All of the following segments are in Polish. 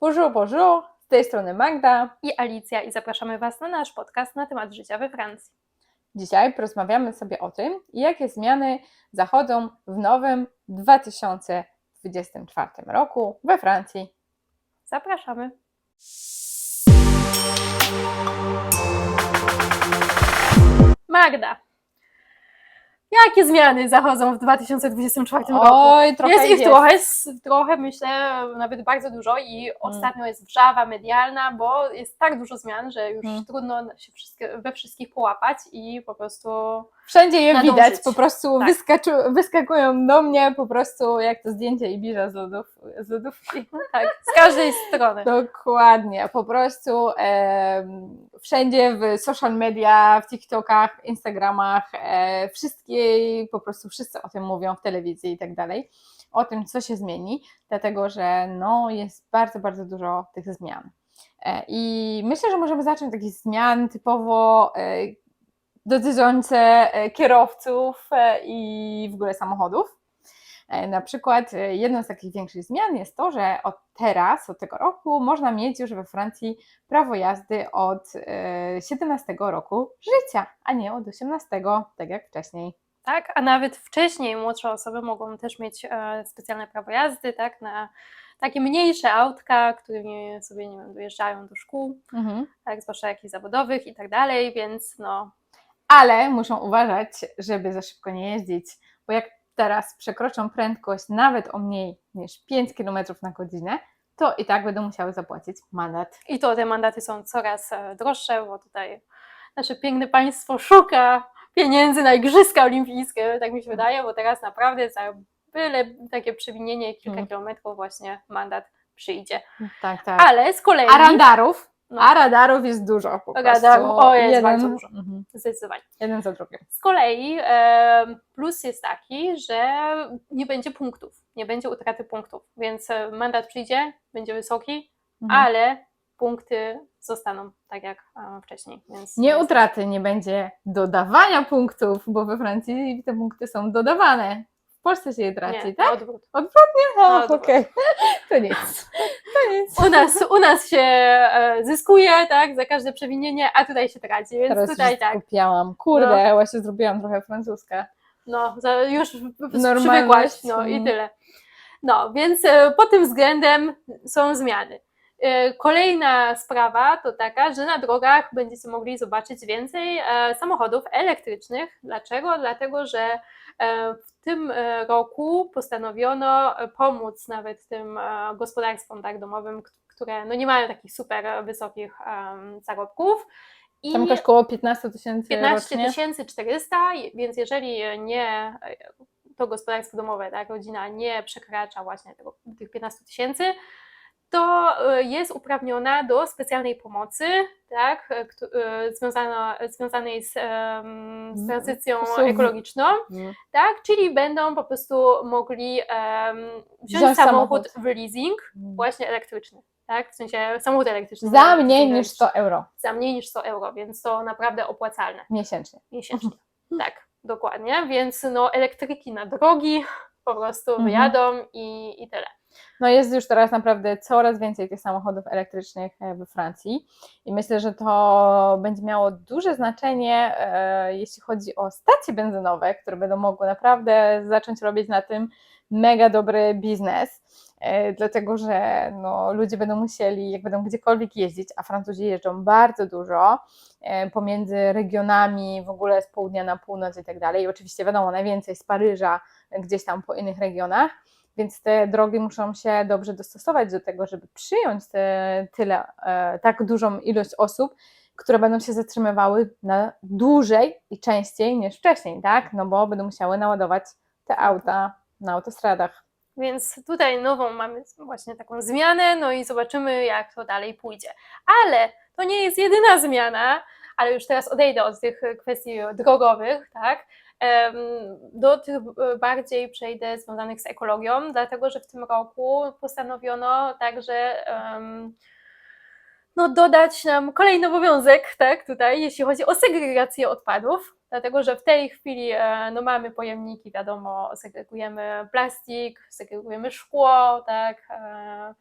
Bonjour, bonjour, z tej strony Magda. i Alicja i zapraszamy Was na nasz podcast na temat życia we Francji. Dzisiaj porozmawiamy sobie o tym, jakie zmiany zachodzą w nowym 2024 roku we Francji. Zapraszamy. Magda, jakie zmiany zachodzą w 2024 roku? Oj, trochę jest ich jest. trochę, s- trochę, myślę, nawet bardzo dużo i ostatnio jest wrzawa medialna, bo jest tak dużo zmian, że już Mm. trudno się wszystkie, we wszystkich połapać i po prostu Wszędzie je Nadążyć. widać, po prostu Tak. wyskakują do mnie po prostu jak to zdjęcie Ibiza z, lodów, z lodówki. tak, z każdej strony. Dokładnie, po prostu em, wszędzie w social media, w TikTokach, Instagramach, e, wszystkie, po prostu wszyscy o tym mówią w telewizji i tak dalej, o tym, co się zmieni, dlatego że no, jest bardzo, bardzo dużo tych zmian. E, I myślę, że możemy zacząć od takich zmian typowo e, dotyczące e, kierowców e, i w ogóle samochodów. E, Na przykład jedną z takich większych zmian jest to, że od teraz, od tego roku, można mieć już we Francji prawo jazdy od e, 17 roku życia, a nie od 18, tak jak wcześniej. Tak, a nawet wcześniej młodsze osoby mogą też mieć specjalne prawo jazdy, tak, na takie mniejsze autka, którymi sobie, nie wiem, dojeżdżają do szkół, Mhm. tak, zwłaszcza jakichś zawodowych i tak dalej, więc no, Ale muszą uważać, żeby za szybko nie jeździć, bo jak teraz przekroczą prędkość nawet o mniej niż 5 km na godzinę, to i tak będą musiały zapłacić mandat. i to te mandaty są coraz e, droższe, bo tutaj nasze piękne państwo szuka pieniędzy na Igrzyska Olimpijskie, tak mi się wydaje, bo teraz naprawdę za byle takie przewinienie kilka Mhm. kilometrów właśnie mandat przyjdzie. Tak, tak. Ale z kolei... A radarów? No, A radarów jest dużo po Radarów, prostu. o, jest bardzo dużo. Mhm. Zdecydowanie. Jeden za drugim. Z kolei e, plus jest taki, że nie będzie punktów, nie będzie utraty punktów, więc e, mandat przyjdzie, będzie wysoki, Mhm. ale punkty zostaną tak jak e, wcześniej. Więc Nie utraty, nie będzie dodawania punktów, bo we Francji te punkty są dodawane. W Polsce się je traci, nie, tak? odwrót. No, na odwrót. okej. To nic. To nic. U nas, u nas się e, zyskuje, tak, za każde przewinienie, a tutaj się traci, więc Teraz tutaj tak, skupiałam. Kurde, właśnie zrobiłam trochę francuska. no, za, już przywykłaś, no i Mm. tyle. No, więc e, pod tym względem są zmiany. E, Kolejna sprawa to taka, że na drogach będziecie mogli zobaczyć więcej e, samochodów elektrycznych. Dlaczego? Dlatego, że e, w tym roku postanowiono pomóc nawet tym gospodarstwom tak, domowym, które no, nie mają takich super wysokich zarobków. I Tam jakoś koło 15 tysięcy 15 rocznie. 400, więc jeżeli nie, to gospodarstwo domowe, tak, rodzina nie przekracza właśnie tego, tych 15 tysięcy, to y, jest uprawniona do specjalnej pomocy, tak, któ- y, związana, związanej z, z Z- tranzycją ekologiczną, Mhm. tak, czyli będą po prostu mogli em, wziąć samochód samochód. w leasing, Mhm. właśnie elektryczny, tak, w sensie samochód elektryczny. Za nie mniej niż 100 euro za mniej niż 100 euro, więc to naprawdę opłacalne miesięcznie. miesięcznie. Tak, dokładnie, więc no elektryki na drogi po prostu Mhm. wyjadą i, i tyle. No jest już teraz naprawdę coraz więcej tych samochodów elektrycznych e, we Francji i myślę, że to będzie miało duże znaczenie, e, jeśli chodzi o stacje benzynowe, które będą mogły naprawdę zacząć robić na tym mega dobry biznes, e, dlatego że no, ludzie będą musieli, jak będą gdziekolwiek jeździć, a Francuzi jeżdżą bardzo dużo pomiędzy regionami, w ogóle z południa na północ i tak dalej. Oczywiście wiadomo, najwięcej z Paryża, gdzieś tam po innych regionach, więc te drogi muszą się dobrze dostosować do tego, żeby przyjąć te, tyle, e, tak dużą ilość osób, które będą się zatrzymywały na dłużej i częściej niż wcześniej, tak? No bo będą musiały naładować te auta na autostradach. Więc tutaj nową mamy właśnie taką zmianę, no i zobaczymy, jak to dalej pójdzie. Ale to nie jest jedyna zmiana, ale już teraz odejdę od tych kwestii drogowych, tak? Do tych e, bardziej przejdę związanych z ekologią, dlatego że w tym roku postanowiono także em, no, dodać nam kolejny obowiązek, tak, tutaj, jeśli chodzi o segregację odpadów, dlatego że w tej chwili e, no, mamy pojemniki, wiadomo, segregujemy plastik, segregujemy szkło, tak, e,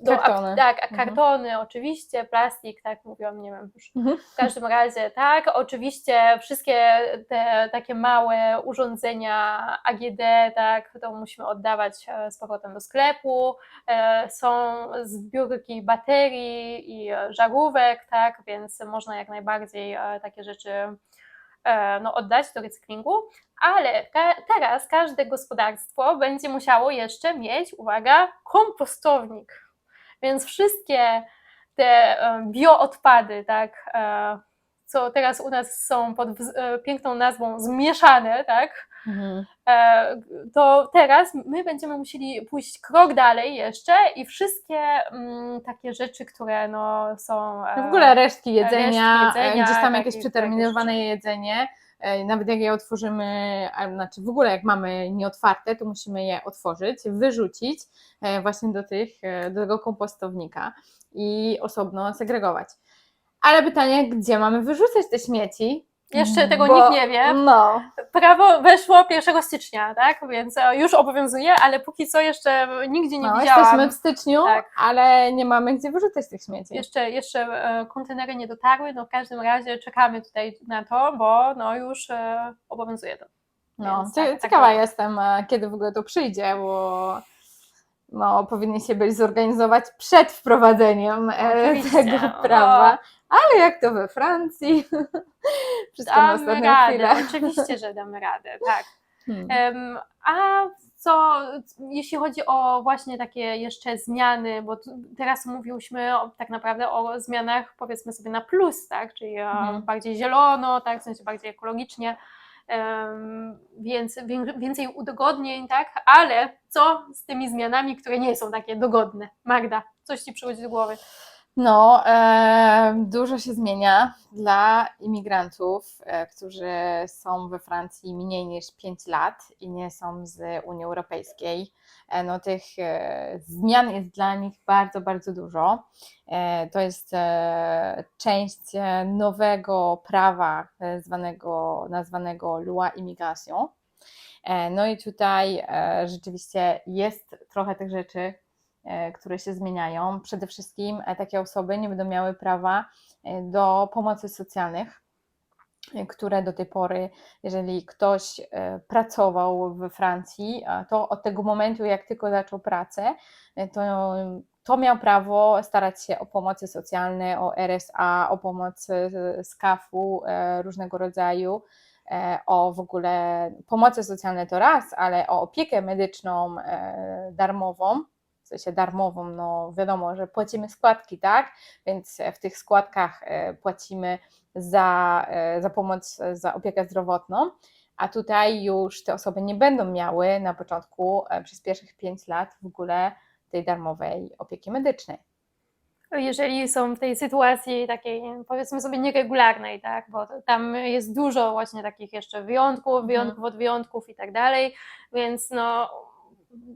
do, Kartony. tak, a Mhm. kartony oczywiście, plastik, tak mówią, nie wiem już. Mhm. W każdym razie, tak, oczywiście wszystkie te takie małe urządzenia AGD, tak, to musimy oddawać e, z powrotem do sklepu. E, Są zbiórki baterii i żarówek, tak, więc można jak najbardziej e, takie rzeczy no, oddać do recyklingu. Ale teraz każde gospodarstwo będzie musiało jeszcze mieć, uwaga, kompostownik. Więc wszystkie te e, bioodpady, tak, e, co teraz u nas są pod e, piękną nazwą zmieszane, tak, Mhm. e, to teraz my będziemy musieli pójść krok dalej jeszcze i wszystkie mm, takie rzeczy, które no, są. e, No w ogóle resztki jedzenia, resztki jedzenia, gdzieś tam jakieś przeterminowane jedzenie, nawet jak je otworzymy, znaczy w ogóle jak mamy nieotwarte, to musimy je otworzyć, wyrzucić właśnie do, tych, do tego kompostownika i osobno segregować. Ale pytanie, gdzie mamy wyrzucać te śmieci? Jeszcze tego Bo- nikt nie wie. No, Prawo weszło 1 stycznia, tak? Więc e, już obowiązuje, ale póki co jeszcze nigdzie nie no widziałam. jesteśmy w styczniu, Tak. ale nie mamy gdzie wyrzucać tych śmieci. Jeszcze, jeszcze e, kontenery nie dotarły, no w każdym razie czekamy tutaj na to, bo no już e, obowiązuje to. No, Więc tak- tak ciekawa było. jestem, kiedy w ogóle to przyjdzie, bo no, powinni się byli zorganizować przed wprowadzeniem Oczywiście, tego no. prawa. Ale jak to we Francji? Wszystko na Damy ostatnią radę, chwilę. oczywiście, że damy radę, tak. Hmm. A co, jeśli chodzi o właśnie takie jeszcze zmiany, bo teraz mówiłyśmy o, tak naprawdę o zmianach powiedzmy sobie na plus, tak, czyli Mhm. bardziej zielono, tak, w sensie bardziej ekologicznie, więc wię- więcej udogodnień, tak, ale co z tymi zmianami, które nie są takie dogodne? Magda, coś Ci przychodzi do głowy? No, e, dużo się zmienia dla imigrantów, e, którzy są we Francji mniej niż 5 lat i nie są z Unii Europejskiej. E, no, tych e, zmian jest dla nich bardzo, bardzo dużo. E, to jest e, część nowego prawa e, zwanego, nazwanego Loi Immigration. E, no i tutaj e, rzeczywiście jest trochę tych rzeczy, które się zmieniają. Przede wszystkim e, takie osoby nie będą miały prawa e, do pomocy socjalnych, e, które do tej pory, jeżeli ktoś e, pracował we Francji, to od tego momentu, jak tylko zaczął pracę, e, to, to miał prawo starać się o pomocy socjalne, o RSA, o pomoc e, z KAF-u e, różnego rodzaju, e, o w ogóle pomocy socjalne to raz, ale o opiekę medyczną e, darmową, w sensie darmową, no wiadomo, że płacimy składki, tak? Więc w tych składkach e, płacimy za, e, za pomoc, e, za opiekę zdrowotną, a tutaj już te osoby nie będą miały na początku e, przez pierwszych 5 lat w ogóle tej darmowej opieki medycznej. jeżeli są w tej sytuacji takiej, powiedzmy sobie, nieregularnej, tak? Bo tam jest dużo właśnie takich jeszcze wyjątków, wyjątków od wyjątków i tak dalej, więc no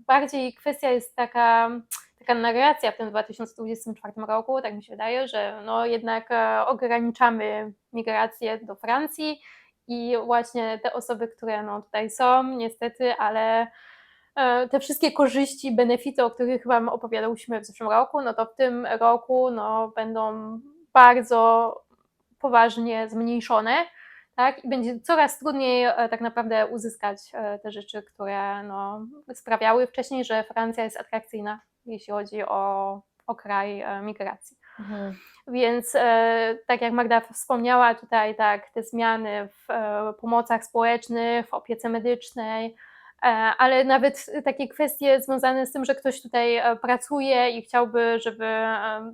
bardziej kwestia jest taka, taka narracja w tym 2024 roku, tak mi się wydaje, że no jednak e, ograniczamy migrację do Francji i właśnie te osoby, które no tutaj są, niestety, ale e, te wszystkie korzyści, benefity, o których Wam opowiadałyśmy w zeszłym roku, no to w tym roku no, będą bardzo poważnie zmniejszone, tak? I będzie coraz trudniej e, tak naprawdę uzyskać e, te rzeczy, które no, sprawiały wcześniej, że Francja jest atrakcyjna, jeśli chodzi o, o kraj e, migracji. Więc e, tak jak Magda wspomniała tutaj, tak, te zmiany w pomocach społecznych, w opiece medycznej, ale nawet takie kwestie związane z tym, że ktoś tutaj e, pracuje i chciałby, żeby e,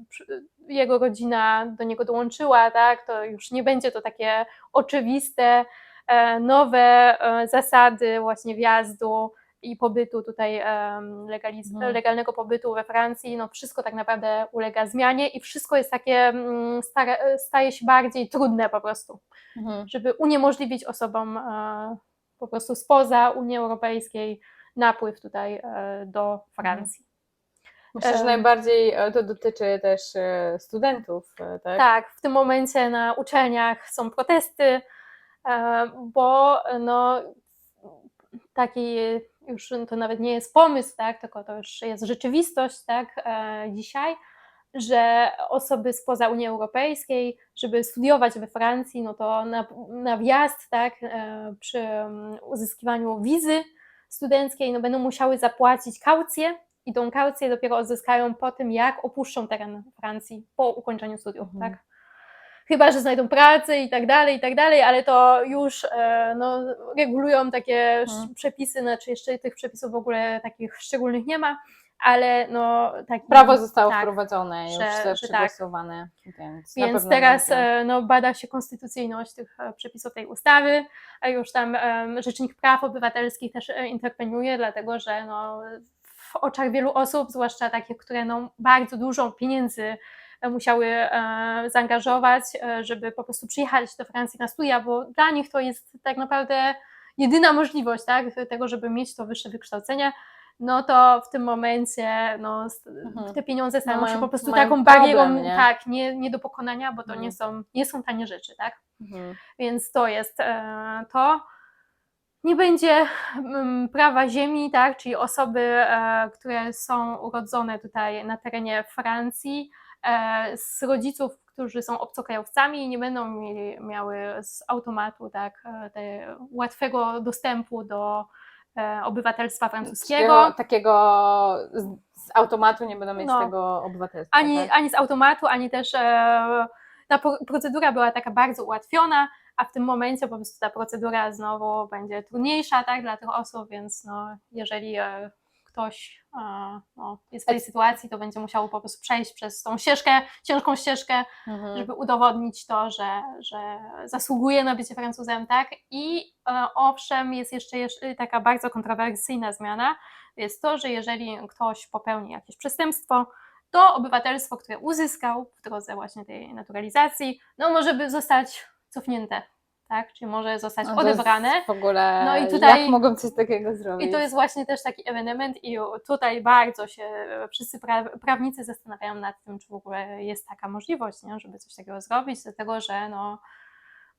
jego rodzina do niego dołączyła, tak, to już nie będzie to takie oczywiste, e, nowe e, zasady właśnie wjazdu i pobytu tutaj legaliz- Mhm. legalnego pobytu we Francji, no wszystko tak naprawdę ulega zmianie i wszystko jest takie, mm, staje się bardziej trudne po prostu, Mhm. żeby uniemożliwić osobom e, po prostu spoza Unii Europejskiej napływ tutaj e, do Francji. Myślę, że Em. najbardziej e, to dotyczy też e, studentów, e, tak? Tak, w tym momencie na uczelniach są protesty, e, bo no, taki już to nawet nie jest pomysł, tak, tylko to już jest rzeczywistość, tak, e, dzisiaj, że osoby spoza Unii Europejskiej, żeby studiować we Francji, no to na, na wjazd, tak, e, przy mm, uzyskiwaniu wizy studenckiej, no będą musiały zapłacić kaucję i tą kaucję dopiero odzyskają po tym, jak opuszczą teren Francji po ukończeniu studiów, Mhm. tak. Chyba, że znajdą pracę i tak dalej, i tak dalej, ale to już e, no, regulują takie Mhm. przepisy, znaczy jeszcze tych przepisów w ogóle takich szczególnych nie ma, ale no taki, Prawo zostało tak, wprowadzone, już że- tak. przegłosowane, więc, na Więc pewno teraz będzie. e, no, bada się konstytucyjność tych e, przepisów tej ustawy, a już tam em, Rzecznik Praw Obywatelskich też interweniuje, dlatego że no, w oczach wielu osób, zwłaszcza takich, które no, bardzo dużo pieniędzy musiały e, zaangażować, e, żeby po prostu przyjechać do Francji na studia, bo dla nich to jest tak naprawdę jedyna możliwość tak, tego, żeby mieć to wyższe wykształcenie, no to w tym momencie no, Mhm. te pieniądze stają mają- się po prostu taką barierą, nie? tak, nie, nie do pokonania, bo to Mhm. nie, są, nie są tanie rzeczy, tak? Mhm. Więc to jest e, to. Nie będzie mm, prawa ziemi, tak, czyli osoby, e, które są urodzone tutaj na terenie Francji, e, z rodziców, którzy są obcokrajowcami, nie będą mieli, miały z automatu tak, e, te łatwego dostępu do obywatelstwa francuskiego. Takiego, z, automatu nie będą mieć No. tego obywatelstwa. ani, tak? ani z automatu, ani też e, ta pro- procedura była taka bardzo ułatwiona, a w tym momencie po prostu ta procedura znowu będzie trudniejsza tak, dla tych osób, więc no, jeżeli e, ktoś e, no, jest w tej sytuacji, to będzie musiał po prostu przejść przez tą ścieżkę, ciężką ścieżkę, Mhm. żeby udowodnić to, że, że zasługuje na bycie Francuzem, tak? I e, owszem, jest jeszcze, jeszcze taka bardzo kontrowersyjna zmiana, jest to, że jeżeli ktoś popełni jakieś przestępstwo, to obywatelstwo, które uzyskał w drodze właśnie tej naturalizacji, no może by zostać cofnięte, tak? Czyli może zostać No odebrane. W ogóle, No i tutaj- jak mogą coś takiego zrobić? I to jest właśnie też taki ewenement i tutaj bardzo się wszyscy pra- prawnicy zastanawiają nad tym, czy w ogóle jest taka możliwość, nie? żeby coś takiego zrobić, dlatego że no,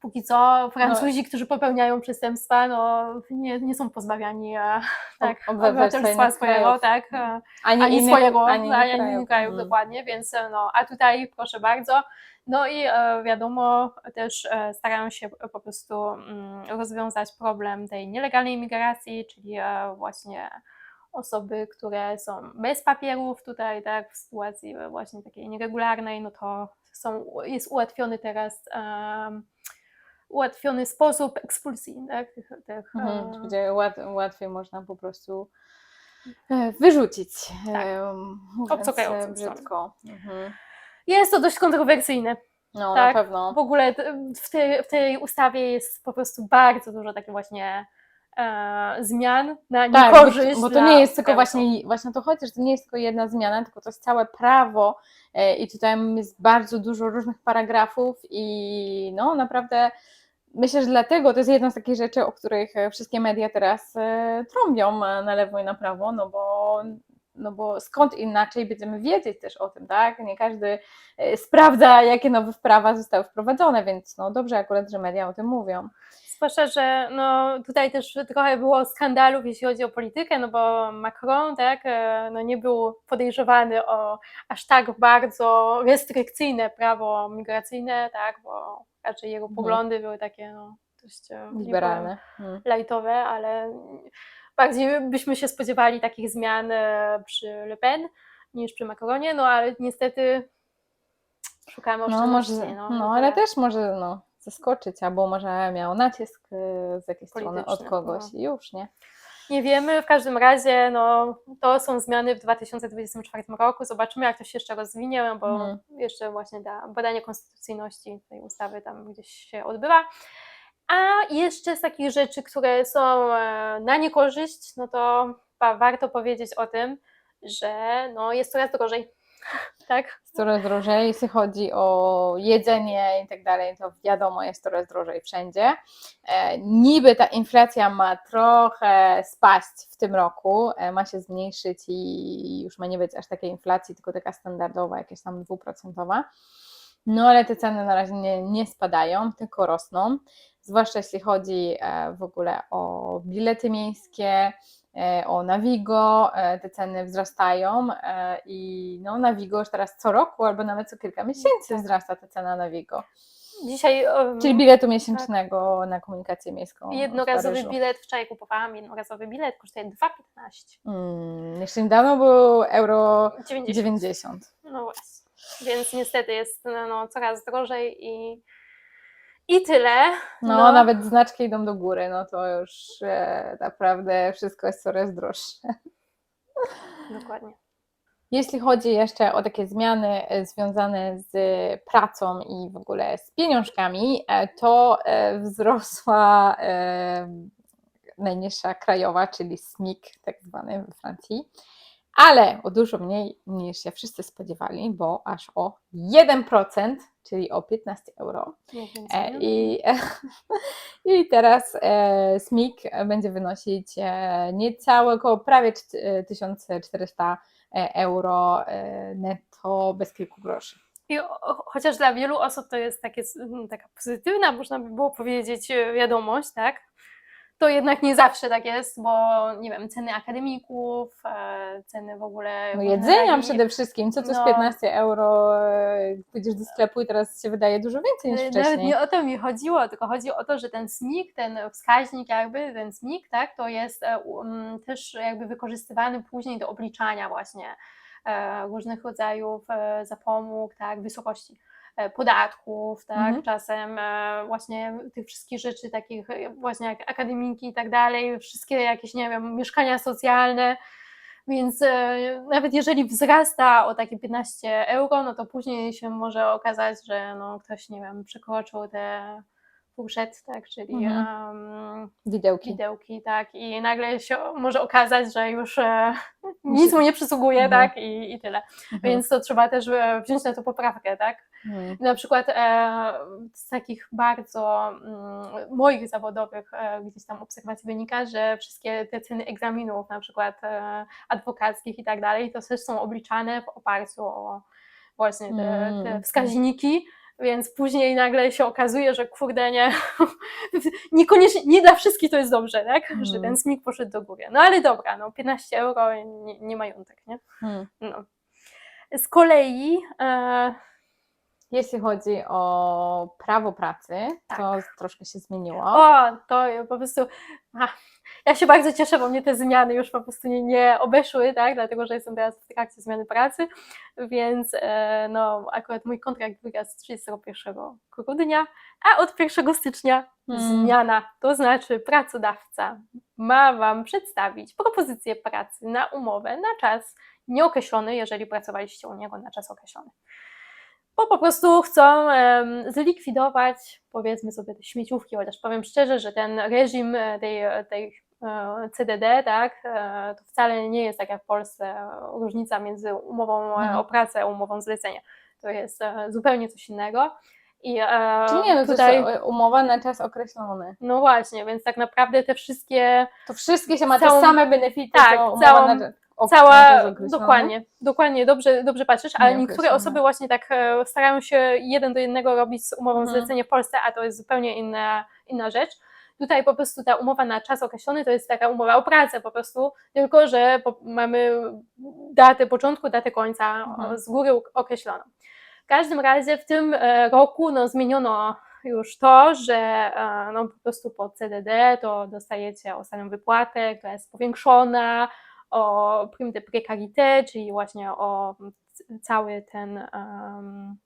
póki co Francuzi, którzy popełniają przestępstwa, no, nie, nie są pozbawiani e, tak, obywatelstwa swojego, krajów. tak, e, ani, ani innych, swojego, ani ani, innych krajów, Mhm. dokładnie, więc no, a tutaj proszę bardzo. No i e, wiadomo, też e, starają się po prostu mm, rozwiązać problem tej nielegalnej imigracji, czyli e, właśnie osoby, które są bez papierów tutaj, tak, w sytuacji właśnie takiej nieregularnej, no to są, jest ułatwiony teraz ułatwiony sposób ekspulsji, tak, tych, tych Mhm, e, gdzie łat, łatwiej można po prostu wyrzucić, Tak. mówiąc brzydko. Mhm. Jest to dość kontrowersyjne. No Tak, na pewno. W ogóle t- w tej, w tej ustawie jest po prostu bardzo dużo takich właśnie e, zmian na Tak, bo, niekorzyść. bo to dla nie jest tylko właśnie, właśnie to chodzi, że to nie jest tylko jedna zmiana, tylko to jest całe prawo e, i tutaj jest bardzo dużo różnych paragrafów i no naprawdę myślę, że dlatego to jest jedna z takich rzeczy, o których e, wszystkie media teraz e, trąbią e, na lewo i na prawo, no bo no bo skąd inaczej będziemy wiedzieć też o tym, tak? Nie każdy e, sprawdza, jakie nowe prawa zostały wprowadzone, więc no dobrze akurat, że media o tym mówią. Zwłaszcza, że no, tutaj też trochę było skandalów, jeśli chodzi o politykę, no bo Macron tak, e, no, nie był podejrzewany o aż tak bardzo restrykcyjne prawo migracyjne, tak, bo raczej jego Mhm. poglądy były takie no, dość e, Liberalne. Mm. powiem, lajtowe, ale bardziej byśmy się spodziewali takich zmian e, przy Le Pen niż przy Macronie, no ale niestety szukamy No, oszczędności. może, no, no, ale też może no, zaskoczyć, albo może miał nacisk y, z jakiej strony od Polityczny, kogoś no. i już, nie? Nie wiemy, w każdym razie no, to są zmiany w 2024 roku. Zobaczymy, jak to się jeszcze rozwinie, bo Mhm. jeszcze właśnie ta badanie konstytucyjności tej ustawy tam gdzieś się odbywa. A jeszcze z takich rzeczy, które są e, na niekorzyść, no to wa- warto powiedzieć o tym, że no, jest coraz drożej. Tak? Coraz drożej, jeśli chodzi o jedzenie i tak dalej, to wiadomo, jest coraz drożej wszędzie. E, niby ta inflacja ma trochę spaść w tym roku, e, ma się zmniejszyć i już ma nie być aż takiej inflacji, tylko taka standardowa, jakaś tam dwuprocentowa. No ale te ceny na razie nie, nie spadają, tylko rosną, zwłaszcza jeśli chodzi e, w ogóle o bilety miejskie, e, o Navigo, e, te ceny wzrastają i no Navigo już teraz co roku albo nawet co kilka miesięcy Tak. wzrasta ta cena Navigo. Dzisiaj em, Czyli biletu miesięcznego na komunikację miejską. w jednorazowy Paryżu. bilet, wczoraj kupowałam jednorazowy bilet, kosztuje 2,15. Mm, jeszcze niedawno był euro 90. 90. No właśnie. Więc niestety jest no, no, coraz drożej i, i tyle. No, nawet znaczki idą do góry, no to już e, naprawdę wszystko jest coraz droższe. Dokładnie. Jeśli chodzi jeszcze o takie zmiany e, związane z pracą i w ogóle z pieniążkami, e, to e, wzrosła najniższa krajowa, czyli SMIC, tak zwany we Francji, ale o dużo mniej niż się wszyscy spodziewali, bo aż o 1%, czyli o 15 euro. Wiem, E, I, I teraz e, SMIK będzie wynosić e, niecałe, około prawie czt- e, 1400 euro e, netto bez kilku groszy. I chociaż dla wielu osób to jest takie, s- m, taka pozytywna, można by było powiedzieć, e, wiadomość, tak? To jednak nie zawsze tak jest, bo nie wiem, ceny akademików, e, ceny w ogóle. No jedzenia przede wszystkim, co to jest No. 15 euro, e, pójdziesz do sklepu i teraz się wydaje dużo więcej niż Nawet wcześniej. nie o to mi chodziło, tylko chodzi o to, że ten SMIK, ten wskaźnik jakby, ten SMIK, tak, to jest e, u- m, też jakby wykorzystywany później do obliczania właśnie e, różnych rodzajów e, zapomóg, tak, wysokości e, podatków, tak, Mhm. czasem e, właśnie tych wszystkich rzeczy takich e, właśnie jak akademiki i tak dalej, wszystkie jakieś, nie wiem, mieszkania socjalne, więc e, nawet jeżeli wzrasta o takie 15 euro, no to później się może okazać, że no, ktoś, nie wiem, przekroczył te fourchette, tak, czyli Mhm. em, Widełki. widełki, tak, i nagle się może okazać, że już e, nic mu nie przysługuje, Mhm. tak, i, i tyle. Mhm. Więc to trzeba też e, wziąć na to poprawkę, tak. Mhm. Na przykład e, z takich bardzo mm, moich zawodowych e, gdzieś tam obserwacji wynika, że wszystkie te ceny egzaminów, na przykład e, adwokackich i tak dalej, to też są obliczane w oparciu o właśnie te, te Mm. wskaźniki. Więc później nagle się okazuje, że kurde, nie, niekoniecznie, nie dla wszystkich to jest dobrze, tak? Że Mm. ten smik poszedł do góry. No ale dobra, no 15 euro nie, nie majątek, nie? No. Z kolei e, Jeśli chodzi o prawo pracy, to Tak. troszkę się zmieniło. O, to ja po prostu. A, ja się bardzo cieszę, bo mnie te zmiany już po prostu nie, nie obeszły, tak? Dlatego, że jestem teraz w trakcie zmiany pracy, więc e, no, akurat mój kontrakt wygasł 31 grudnia, a od 1 stycznia Mm. zmiana. To znaczy, pracodawca ma Wam przedstawić propozycję pracy na umowę na czas nieokreślony, jeżeli pracowaliście u niego na czas określony bo po prostu chcą zlikwidować, powiedzmy sobie, te śmieciówki, chociaż powiem szczerze, że ten reżim e, tej, tej e, CDD, tak, e, to wcale nie jest tak jak w Polsce e, różnica między umową e, Mhm. o pracę a umową zlecenia. To jest e, zupełnie coś innego. I e, Czy nie, no to tutaj, jest umowa na czas określony. no właśnie, więc tak naprawdę te wszystkie To wszystkie się ma Całą- te same benefity, tak, całą- na Cała, dokładnie, dokładnie, dobrze, dobrze patrzysz, ale Nie niektóre osoby właśnie tak e, starają się jeden do jednego robić z umową Mhm. zlecenia w Polsce, a to jest zupełnie inna, inna rzecz. Tutaj po prostu ta umowa na czas określony to jest taka umowa o pracę po prostu, tylko że po, mamy datę początku, datę końca Mhm. z góry określoną. W każdym razie w tym e, roku no, zmieniono już to, że e, no, po prostu po CDD to dostajecie ostatnią wypłatę, która jest powiększona, o prime de précarité, czyli właśnie o cały ten em,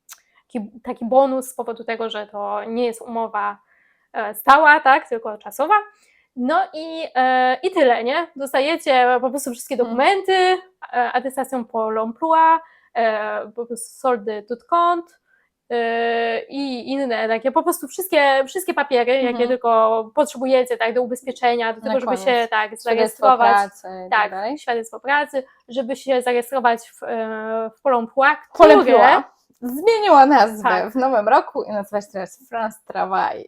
taki, taki bonus z powodu tego, że to nie jest umowa e, stała, tak, tylko czasowa. No i, e, i tyle, nie? Dostajecie po prostu wszystkie Mhm. dokumenty, e, attestation pour l'emploi, e, po prostu solde de tout compte i inne takie, po prostu wszystkie, wszystkie papiery, jakie Mhm. tylko potrzebujecie, tak, do ubezpieczenia, do tego, żeby się tak Świadectwo zarejestrować pracy tak tak, dalej. świadectwo pracy, żeby się zarejestrować w, e, w Pole emploi, Pole które, emploi zmieniła nazwę Tak. w nowym roku i nazywa się teraz France Travail.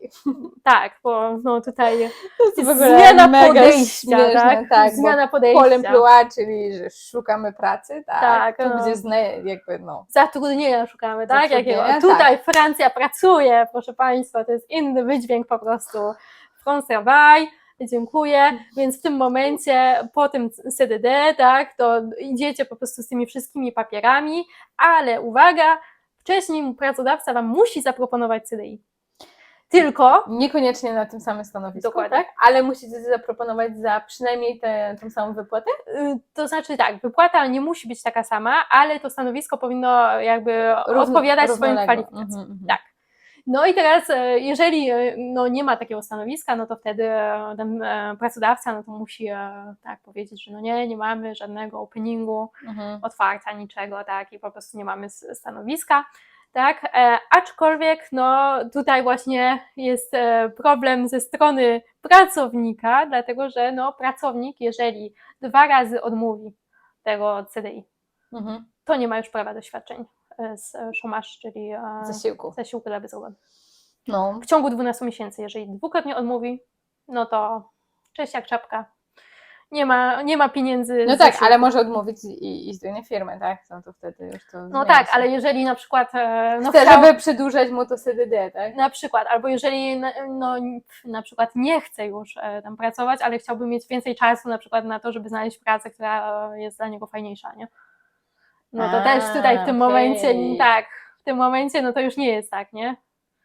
tak, bo no tutaj To jest zmiana podejścia, śmieszne, tak, tak bo zmiana Pole podejścia, czyli że szukamy pracy, tak, Tak, tu no. gdzie zna, jakby no. zatrudnienia szukamy, tak, Zatrudnienia, jakiego tutaj Francja pracuje, proszę Państwa, to jest inny wydźwięk po prostu, France Travail, dziękuję, więc w tym momencie po tym CDD, tak, to idziecie po prostu z tymi wszystkimi papierami, ale uwaga, wcześniej pracodawca Wam musi zaproponować CDI. Tylko Niekoniecznie na tym samym stanowisku, Dokładnie. tak? Ale musicie zaproponować za przynajmniej tę tą samą wypłatę? Y, To znaczy tak, wypłata nie musi być taka sama, ale to stanowisko powinno jakby Równo- odpowiadać swoim kwalifikacjom. Mhm, mhm. Tak. No i teraz, e, jeżeli e, no, nie ma takiego stanowiska, no to wtedy e, ten pracodawca no to musi tak powiedzieć, że no nie, nie mamy żadnego openingu, Mhm. otwarcia, niczego, tak, i po prostu nie mamy stanowiska. Tak, e, aczkolwiek no, tutaj właśnie jest e, problem ze strony pracownika, dlatego że no, pracownik, jeżeli dwa razy odmówi tego CDI, Mhm. to nie ma już prawa do świadczeń e, z e, chômage, czyli e, Zasiłku. zasiłku dla bezrobotnych. No. W ciągu 12 miesięcy, jeżeli dwukrotnie odmówi, no to cześć jak czapka. Nie ma, nie ma pieniędzy. No z tak, zasiłku. ale może odmówić i do innej firmy, tak? No to wtedy już to No tak, się. ale jeżeli na przykład e, no Chce, chciał- żeby przedłużać mu to CDD, tak? Na przykład, albo jeżeli na- no, na przykład nie chce już tam pracować, ale chciałby mieć więcej czasu na przykład na to, żeby znaleźć pracę, która jest dla niego fajniejsza, nie? No to A, też tutaj w tym momencie, tak, w tym momencie no to już nie jest tak, nie?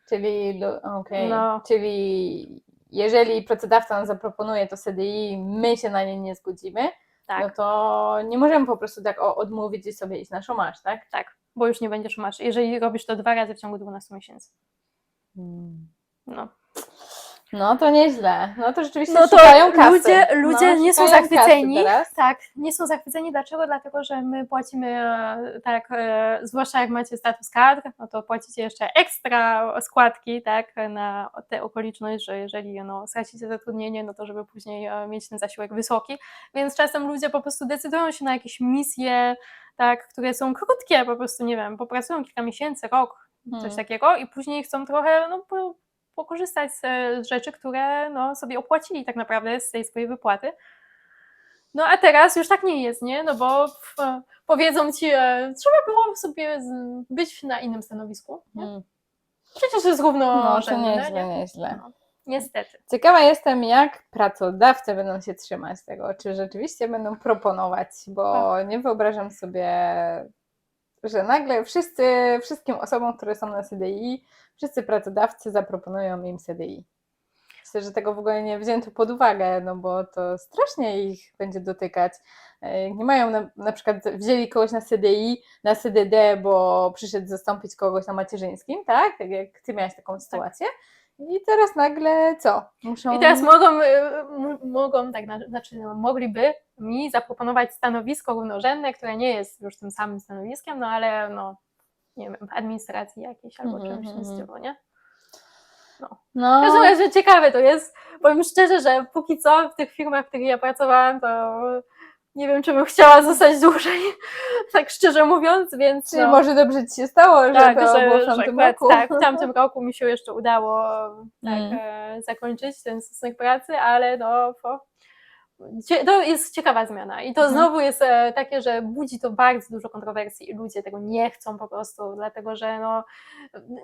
Czyli, do- okej, No. czyli jeżeli pracodawca nam zaproponuje to CDI, my się na nie nie zgodzimy, Tak, no to nie możemy po prostu tak o, odmówić i sobie iść na szomaż, tak? tak, bo już nie będziesz masz, jeżeli robisz to dwa razy w ciągu 12 miesięcy. No. No to nieźle. No to rzeczywiście No to szukają kasy. ludzie, ludzie no, nie są zachwyceni. Tak, nie są zachwyceni. Dlaczego? Dlatego, że my płacimy, e, tak, e, zwłaszcza jak macie status kadr, no to płacicie jeszcze ekstra składki, tak, na tę okoliczność, że jeżeli no, stracicie zatrudnienie, no to żeby później e, mieć ten zasiłek wysoki. Więc czasem ludzie po prostu decydują się na jakieś misje, tak, które są krótkie, po prostu, nie wiem, popracują kilka miesięcy, rok, coś Hmm. takiego i później chcą trochę, no, po, pokorzystać z, z rzeczy, które no, sobie opłacili tak naprawdę z tej swojej wypłaty. No a teraz już tak nie jest, nie? No bo e, powiedzą ci, e, trzeba było sobie być na innym stanowisku. Nie? Hmm. Przecież jest równo No to nieźle, nieźle. No, niestety. Ciekawa jestem, jak pracodawcy będą się trzymać tego, czy rzeczywiście będą proponować, bo Tak. nie wyobrażam sobie, że nagle wszyscy, wszystkim osobom, które są na CDI, wszyscy pracodawcy zaproponują im CDI. Myślę, że tego w ogóle nie wzięto pod uwagę, no bo to strasznie ich będzie dotykać. E, Nie mają na, na przykład wzięli kogoś na CDI, na CDD, bo przyszedł zastąpić kogoś na macierzyńskim, tak? Tak jak ty miałaś taką sytuację. I teraz nagle co? Muszą... I teraz mogą, m- mogą tak, na- znaczy no, mogliby mi zaproponować stanowisko równorzędne, które nie jest już tym samym stanowiskiem, no ale no, nie wiem, w administracji jakiejś albo Mhm, czymś w tym mhm. stylu, nie? No, W każdym razie ciekawe to jest. Powiem szczerze, że póki co w tych firmach, w których ja pracowałam, to nie wiem, czy bym chciała zostać dłużej, tak szczerze mówiąc, więc czyli no, może dobrze ci się stało, że tak, to że, było w tamtym roku. tak, w tamtym roku mi się jeszcze udało tak, Mm. e, zakończyć ten stosunek pracy, ale no, po, to jest ciekawa zmiana i to Mhm. znowu jest e, takie, że budzi to bardzo dużo kontrowersji i ludzie tego nie chcą po prostu, dlatego że no,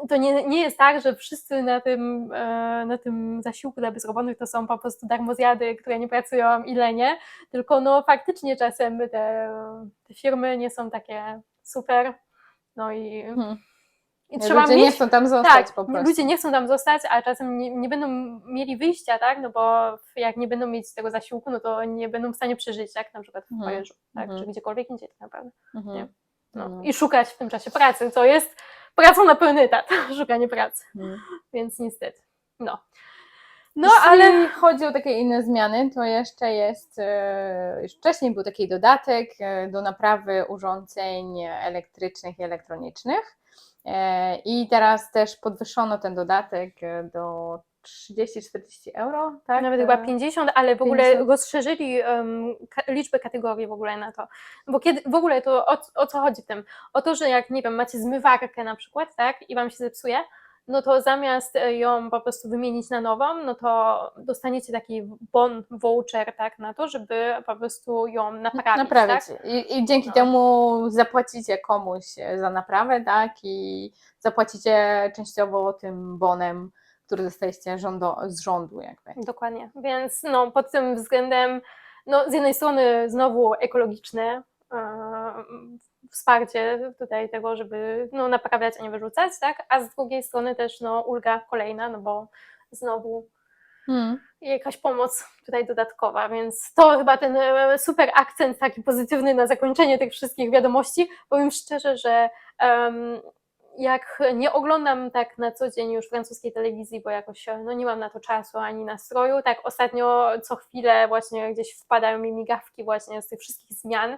to nie, nie jest tak, że wszyscy na tym, e, na tym zasiłku dla bezrobotnych to są po prostu darmozjady, które nie pracują ile nie, tylko no faktycznie czasem te, te firmy nie są takie super, no i, Mhm. I trzeba Ludzie mieć... nie chcą tam zostać tak, po prostu. ludzie nie chcą tam zostać, a czasem nie, nie będą mieli wyjścia, tak, no bo jak nie będą mieć tego zasiłku, no to nie będą w stanie przeżyć, tak, na przykład w Mhm. Paryżu, tak, Mhm. czy gdziekolwiek indziej tak naprawdę. Mhm. nie. No. Mhm. I szukać w tym czasie pracy, co jest pracą na pełny etat, szukanie pracy, Mhm. więc niestety. No, no Jeśli ale chodzi o takie inne zmiany, to jeszcze jest, e, już wcześniej był taki dodatek e, do naprawy urządzeń elektrycznych i elektronicznych i teraz też podwyższono ten dodatek e, do 30-40 euro, tak? nawet chyba E, 50, ale w ogóle 50. rozszerzyli um, ka- liczbę kategorii w ogóle na to. Bo kiedy w ogóle to o, o co chodzi w tym? O to, że jak nie wiem, macie zmywarkę na przykład, tak, i wam się zepsuje, no to zamiast e, ją po prostu wymienić na nową, no to dostaniecie taki bon, voucher, tak, na to, żeby po prostu ją naprawić, naprawić. tak? I, I dzięki No. temu zapłacicie komuś e, za naprawę, tak? I zapłacicie częściowo tym bonem, który dostaliście rządo, z rządu jakby. Dokładnie. Więc no, pod tym względem, no, z jednej strony znowu ekologiczne e, wsparcie tutaj tego, żeby no, naprawiać, a nie wyrzucać, tak? A z drugiej strony też no, ulga kolejna, no bo znowu Hmm. jakaś pomoc tutaj dodatkowa, więc to chyba ten e, super akcent taki pozytywny na zakończenie tych wszystkich wiadomości. Powiem szczerze, że em, jak nie oglądam tak na co dzień już francuskiej telewizji, bo jakoś e, no, nie mam na to czasu ani nastroju, tak ostatnio co chwilę właśnie gdzieś wpadają mi migawki właśnie z tych wszystkich zmian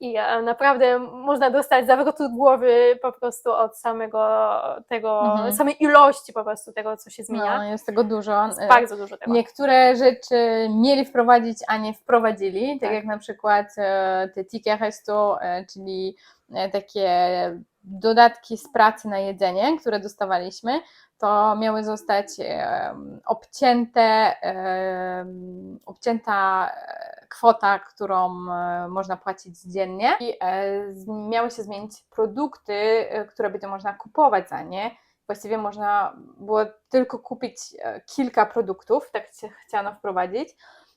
i e, naprawdę można dostać zawrotu głowy po prostu od samego tego, Mhm. samej ilości po prostu tego, co się No, zmienia. jest tego dużo. Jest E, bardzo dużo tego. Niektóre rzeczy mieli wprowadzić, a nie wprowadzili, tak, Tak. jak na przykład e, te ticket resto, e, czyli takie dodatki z pracy na jedzenie, które dostawaliśmy, to miały zostać obcięte, obcięta e, kwota, którą e, można płacić dziennie i e, miały się zmienić produkty, które będzie można kupować za nie. Właściwie można było tylko kupić kilka produktów, tak się chciano wprowadzić.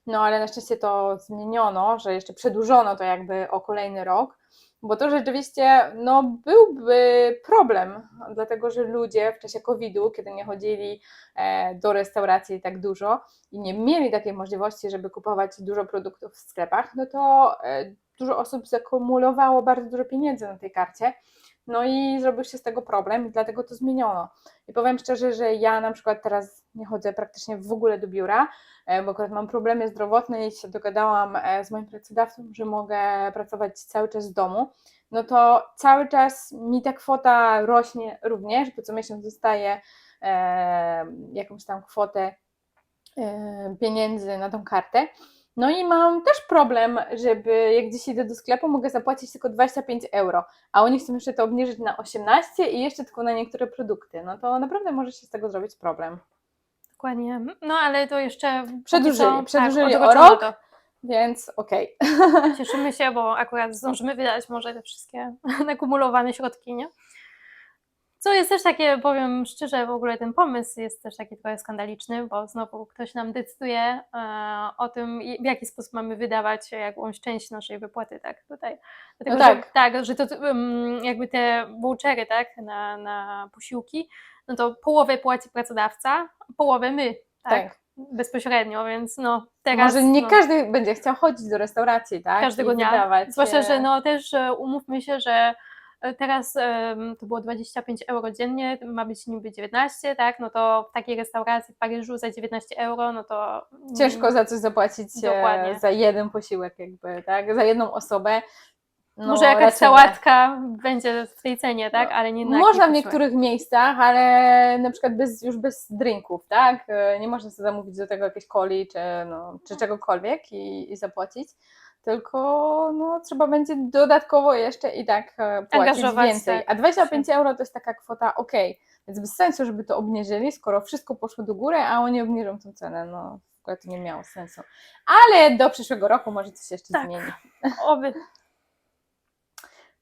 No ale na szczęście to zmieniono, że jeszcze przedłużono to jakby o kolejny rok, bo to rzeczywiście no, byłby problem, dlatego że ludzie w czasie COVID-u, kiedy nie chodzili e, do restauracji tak dużo i nie mieli takiej możliwości, żeby kupować dużo produktów w sklepach, no to e, dużo osób zakumulowało bardzo dużo pieniędzy na tej karcie. No i zrobił się z tego problem i dlatego to zmieniono. I powiem szczerze, że ja na przykład teraz nie chodzę praktycznie w ogóle do biura, e, bo akurat mam problemy zdrowotne i się dogadałam e, z moim pracodawcą, że mogę pracować cały czas z domu. No to cały czas mi ta kwota rośnie również, bo co miesiąc dostaję e, jakąś tam kwotę pieniędzy na tą kartę. No i mam też problem, żeby jak gdzieś idę do sklepu, mogę zapłacić tylko 25 euro, a oni chcą jeszcze to obniżyć na 18 i jeszcze tylko na niektóre produkty. No to naprawdę może się z tego zrobić problem. Dokładnie. No ale to jeszcze. Przedłużyli, co, przedłużyli tak, o rok. Więc okej. To. Cieszymy się, bo akurat zdążymy wydać może te wszystkie nakumulowane środki, nie? Co jest też takie, powiem szczerze, w ogóle ten pomysł jest też taki trochę skandaliczny, bo znowu ktoś nam decyduje e, o tym, w jaki sposób mamy wydawać jakąś część naszej wypłaty, tak, tutaj. Dlatego, No tak. Że, tak, że to um, jakby te vouchery, tak, na, na posiłki, no to połowę płaci pracodawca, połowę my, tak, Tak. bezpośrednio, więc no teraz... Może nie no, każdy będzie chciał chodzić do restauracji, tak? każdego I dnia. wydawać, Zwłaszcza, że no też e, umówmy się, że teraz to było 25 euro dziennie, ma być niby 19, tak? No to w takiej restauracji w Paryżu za 19 euro, no to Ciężko za coś zapłacić e, Dokładnie. za jeden posiłek, jakby, tak? Za jedną osobę. No, może jakaś raczej nie. sałatka będzie w tej cenie, tak? Ale nie na Można w niektórych miejscach, ale na przykład bez, już bez drinków, tak? E, Nie można sobie zamówić do tego jakiejś coli czy, no, czy czegokolwiek i, i zapłacić. Tylko no, trzeba będzie dodatkowo jeszcze i tak e, płacić Angażować więcej. się. A 25 euro to jest taka kwota ok, więc bez sensu, żeby to obniżyli, skoro wszystko poszło do góry, a oni obniżą tę cenę. No, w ogóle to nie miało sensu. Ale do przyszłego roku może coś jeszcze Tak. zmieni. Oby.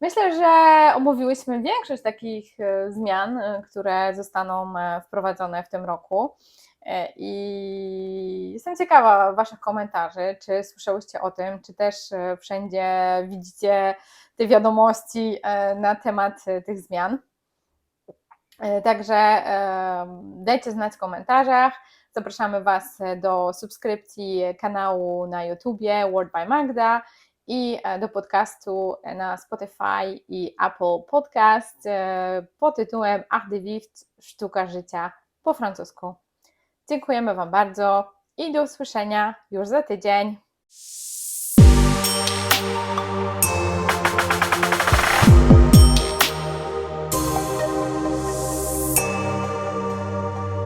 Myślę, że omówiłyśmy większość takich e, zmian, e, które zostaną wprowadzone w tym roku. E, I jestem ciekawa Waszych komentarzy, czy słyszałyście o tym, czy też e, wszędzie widzicie te wiadomości e, na temat tych zmian. Także dajcie znać w komentarzach. Zapraszamy Was do subskrypcji kanału na YouTubie Word by Magda i do podcastu na Spotify i Apple Podcast pod tytułem Art de Vivre Sztuka Życia po francusku. Dziękujemy Wam bardzo i do usłyszenia już za tydzień.